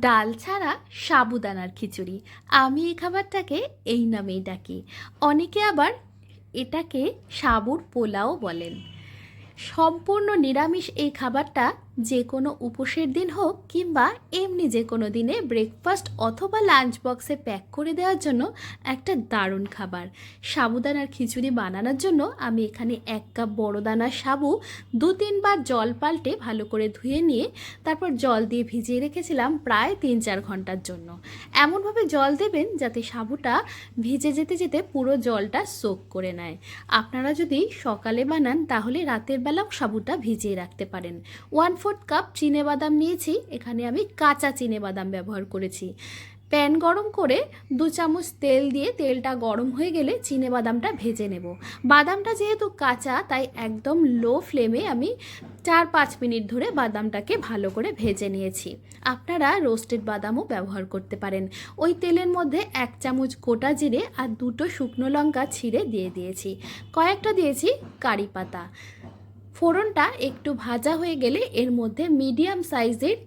ডাল ছাড়া সাবুদানার খিচুড়ি। আমি এই খাবারটাকে এই নামেই ডাকি। অনেকে আবার এটাকে সাবুর পোলাও বলেন। সম্পূর্ণ নিরামিষ এই খাবারটা যে কোনো উপোসের দিন হোক কিংবা এমনি যে কোনো দিনে ব্রেকফাস্ট অথবা লাঞ্চ বক্সে প্যাক করে দেওয়ার জন্য একটা দারুণ খাবার। সাবুদানার খিচুড়ি বানানোর জন্য আমি এখানে এক কাপ বড় দানার সাবু দু তিনবার জল পাল্টে ভালো করে ধুয়ে নিয়ে তারপর জল দিয়ে ভিজিয়ে রেখেছিলাম প্রায় তিন চার ঘণ্টার জন্য। এমনভাবে জল দেবেন যাতে সাবুটা ভিজে যেতে যেতে পুরো জলটা সোক করে নেয়। আপনারা যদি সকালে বানান তাহলে রাতের বেলাও সাবুটা ভিজিয়ে রাখতে পারেন। ওয়ান ফোর্থ কাপ বাদাম নিয়েছি, এখানে আমি কাঁচা বাদাম ব্যবহার করেছি। প্যান গরম করে দু চামচ তেল দিয়ে তেলটা গরম হয়ে গেলে বাদামটা ভেজে নেব। বাদামটা যেহেতু কাঁচা, তাই একদম লো ফ্লেমে আমি চার পাঁচ মিনিট ধরে বাদামটাকে ভালো করে ভেজে নিয়েছি। আপনারা রোস্টেড বাদামও ব্যবহার করতে পারেন। ওই তেলের মধ্যে এক চামচ গোটা জিরে আর দুটো শুকনো লঙ্কা ছিঁড়ে দিয়ে দিয়েছি। কয়েকটা দিয়েছি কারি পাতা। ফোড়নটা একটু ভাজা হয়ে গেলে এর মধ্যে মিডিয়াম সাইজের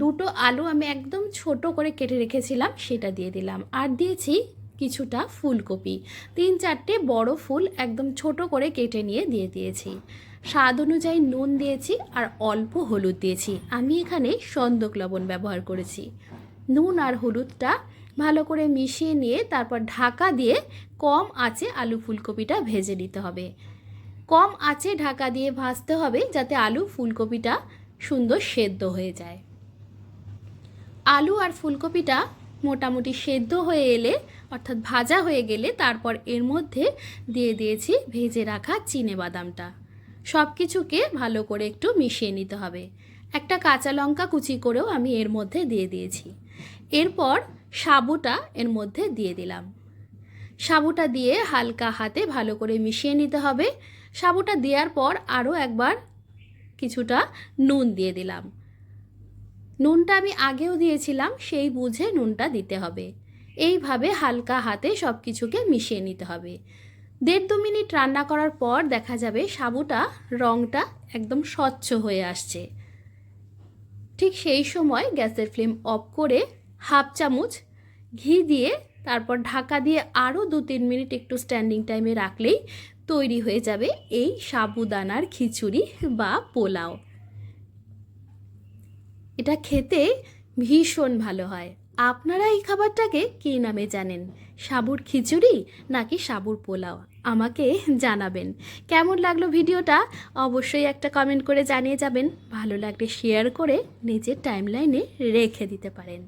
দুটো আলু আমি একদম ছোট করে কেটে রেখেছিলাম, সেটা দিয়ে দিলাম। আর দিয়েছি কিছুটা ফুলকপি। তিন চারটে বড় ফুল একদম ছোট করে কেটে নিয়ে দিয়ে দিয়েছি। স্বাদ অনুযায়ী নুন দিয়েছি আর অল্প হলুদ দিয়েছি। আমি এখানে সন্দক লবণ ব্যবহার করেছি। নুন আর হলুদটা ভালো করে মিশিয়ে নিয়ে তারপর ঢাকা দিয়ে কম আঁচে আলু ফুলকপিটা ভেজে নিতে হবে। কম আছে ঢাকা দিয়ে ভাজতে হবে যাতে আলু ফুলকপিটা সুন্দর সেদ্ধ হয়ে যায়। আলু আর ফুলকপিটা মোটামুটি সেদ্ধ হয়ে এলে, অর্থাৎ ভাজা হয়ে গেলে তারপর এর মধ্যে দিয়ে দিয়েছি ভেজে রাখা চিনে বাদামটা। সব কিছুকে ভালো করে একটু মিশিয়ে নিতে হবে। একটা কাঁচা লঙ্কা কুচি করেও আমি এর মধ্যে দিয়ে দিয়েছি। এরপর সাবুটা এর মধ্যে দিয়ে দিলাম। সাবুটা দিয়ে হালকা হাতে ভালো করে মিশিয়ে নিতে হবে। সাবুটা দেওয়ার পর আরও একবার কিছুটা নুন দিয়ে দিলাম। নুনটা আমি আগেও দিয়েছিলাম, সেই বুঝে নুনটা দিতে হবে। এইভাবে হালকা হাতে সব কিছুকে মিশিয়ে নিতে হবে। দেড় দু মিনিট রান্না করার পর দেখা যাবে সাবুটা রঙটা একদম স্বচ্ছ হয়ে আসছে। ঠিক সেই সময় গ্যাসের ফ্লেম অফ করে হাফ চামচ ঘি দিয়ে তারপর ঢাকা দিয়ে আরও দু তিন মিনিট একটু স্ট্যান্ডিং টাইমে রাখলেই তৈরি হয়ে যাবে এই সাবুদানার খিচুড়ি বা পোলাও। এটা খেতে ভীষণ ভালো হয়। আপনারা এই খাবারটাকে কী নামে জানেন? সাবুর খিচুড়ি নাকি সাবুর পোলাও? আমাকে জানাবেন। কেমন লাগল ভিডিওটা? অবশ্যই একটা কমেন্ট করে জানিয়ে যাবেন। ভালো লাগলে শেয়ার করে নিজের টাইমলাইনে রেখে দিতে পারেন।